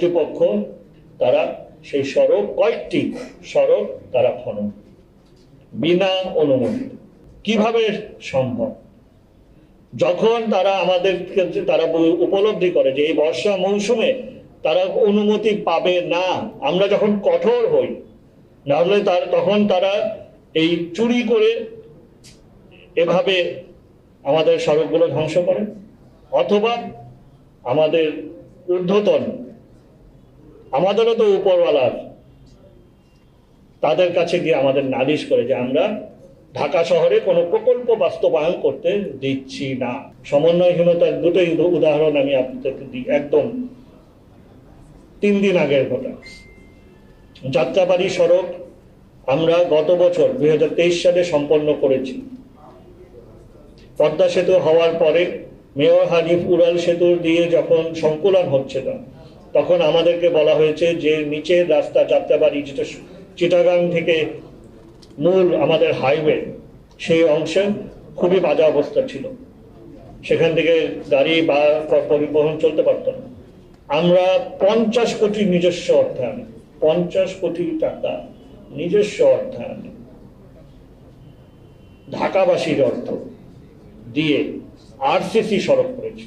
কর্তৃপক্ষ তারা সেই সড়ক কয়েকটি সড়ক তারা খনন বিনা অনুমতি কীভাবে সম্ভব? যখন তারা আমাদের তারা উপলব্ধি করে যে এই বর্ষা মৌসুমে তারা অনুমতি পাবে না, আমরা যখন কঠোর হই, নাহলে তার, তখন তারা এই চুরি করে এভাবে আমাদের সড়কগুলো ধ্বংস করে। অথবা আমাদের ঊর্ধ্বতন আমাদেরও তো উপরওয়ালার তাদের কাছে গিয়ে আমাদের নালিশ করে যে আমরা ঢাকা শহরে কোনো প্রকল্প বাস্তবায়ন করতে দিচ্ছি না। সমন্বয়হীনতার দুটোই উদ- উদাহরণ আমি আপনাদেরকে দিই একদম তিন দিন আগের ঘটনা। যাত্রাবাড়ি সড়ক আমরা গত বছর দুই হাজার তেইশ সালে সম্পন্ন করেছি। পদ্মা সেতু হওয়ার পরে মেয়র হানিফ উড়াল সেতুর দিয়ে যখন সংকুলন হচ্ছে না তখন আমাদেরকে বলা হয়েছে যে নিচের রাস্তা যাত্রাবাড়ি, যেটা চিটাগাং থেকে মূল আমাদের হাইওয়ে, সেই অংশে খুবই বাজে অবস্থা ছিল। সেখান থেকে গাড়ি বা পরিবহন চলতে পারত না। আমরা পঞ্চাশ কোটি নিজস্ব অর্থায়ন, পঞ্চাশ কোটি টাকা নিজস্ব অর্থায়নে ঢাকাবাসীর অর্থ দিয়ে আরসিসি সড়ক করেছি।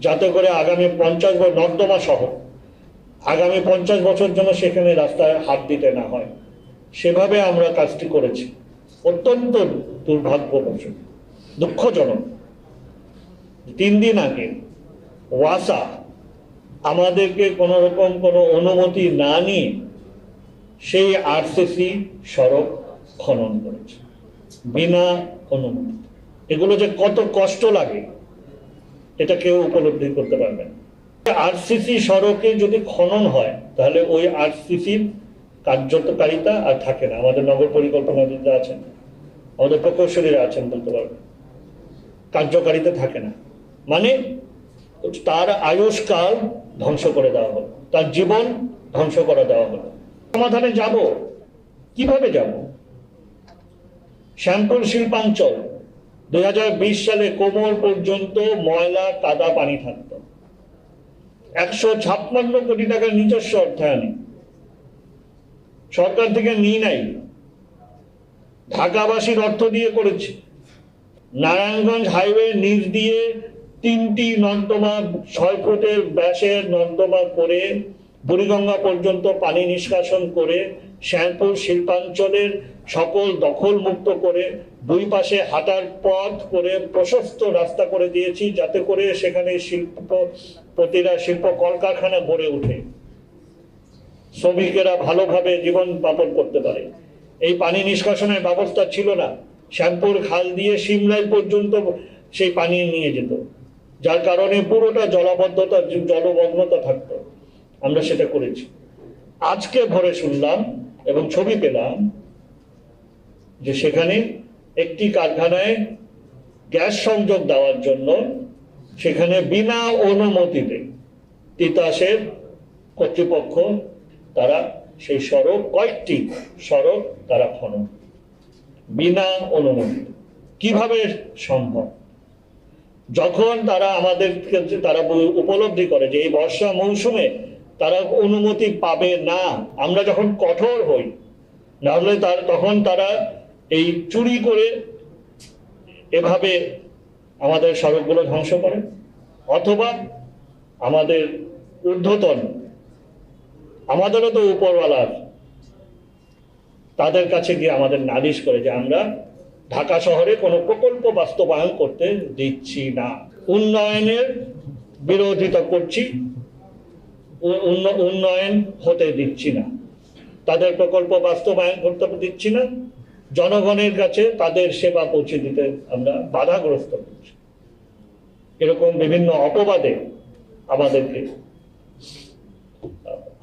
যাতে করে আগামী পঞ্চাশ বছর নর্দমা সহ আগামী পঞ্চাশ বছর জন্য সেখানে রাস্তায় হাত দিতে না হয়। সেভাবে আমরা কাজটি করেছি। অত্যন্ত দুর্ভাগ্যবশত, দুঃখজনক। তিন দিন আগে ওয়াসা আমাদেরকে কোনো রকম কোনো অনুমতি না নিয়ে সেই আরসিসি সড়ক খনন করেছে। বিনা অনুমতি এগুলো যে কত কষ্ট লাগে এটা কেউ উপলব্ধি করতে পারবে না। আরসিসি সড়কে যদি খনন হয়, তাহলে ওই আরসিসির কার্যকারিতা আর থাকে না। আমাদের নগর পরিকল্পনাবিদরা আছেন, আমাদের প্রকৌশলীরা আছেন বলতে পারবেন কার্যকারিতা থাকে না। মানে তার আয়ুষ্কাল ধ্বংস করে দেওয়া হলো। তার জীবন ধ্বংস করে দেওয়া হলো। সমাধানে যাব। কীভাবে যাব? শ্যামপুর শিল্পাঞ্চল দুই সালে কোমর পর্যন্ত ময়লা, কাদা, পানি থাকত। একশো ছাপ্পান্ন কোটি টাকার নিজস্ব অর্থায়নে। সরকার থেকে নিই নাই। ঢাকাবাসীর অর্থ দিয়ে করেছে। নারায়ণগঞ্জ হাইওয়ে নিচ দিয়ে তিনটি নর্দমা, ছয় ফুটের ব্যাসের নর্দমা করে, বুড়িগঙ্গা পর্যন্ত পানি নিষ্কাশন করে শ্যামপুর শিল্পাঞ্চলের সকল দখল মুক্ত করে দুই পাশে হাঁটার পথ করে প্রশস্ত রাস্তা করে দিয়েছি, যাতে করে সেখানে শিল্প প্রতিটা শিল্প কলকারখানা গড়ে ওঠে। শ্রমিকেরা ভালোভাবে জীবন যাপন করতে পারে। এই পানি নিষ্কাশনের ব্যবস্থা ছিল না। শ্যামপুর খাল দিয়ে সিমলাই পর্যন্ত সেই পানি নিয়ে যেত। যার কারণে পুরোটা জলাবদ্ধতা জলমগ্নতা থাকতো। আমরা সেটা করেছি। আজকে ভরে শুনলাম এবং ছবি পেলাম যে সেখানে একটি কারখানায় গ্যাস সংযোগ দেওয়ার জন্য সেখানে বিনা অনুমতিতে তিতাসের কর্তৃপক্ষ তারা সেই সড়ক, কয়েকটি সড়ক তারা খনন বিনা অনুমতি কীভাবে সম্ভব? যখন তারা আমাদের তারা উপলব্ধি করে যে এই বর্ষা মৌসুমে তারা অনুমতি পাবে না। আমরা যখন কঠোর হই, নাহলে তার তখন তারা এই চুরি করে এভাবে আমাদের সড়কগুলো ধ্বংস করে। অথবা আমাদের ঊর্ধ্বতন, আমাদেরও তো উপরওয়ালার, তাদের কাছে গিয়ে আমাদের নালিশ করে যে আমরা ঢাকা শহরে কোনো প্রকল্প বাস্তবায়ন করতে দিচ্ছি না। উন্নয়নের বিরোধিতা করছি। উন্নয়ন হতে দিচ্ছি না। তাদের প্রকল্প বাস্তবায়ন করতে দিচ্ছি না। জনগণের কাছে তাদের সেবা পৌঁছে দিতে আমরা বাধাগ্রস্ত করছি এরকম বিভিন্ন অপবাদে আমাদেরকে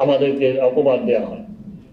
আমাদেরকে অপবাদ দেওয়া হয়।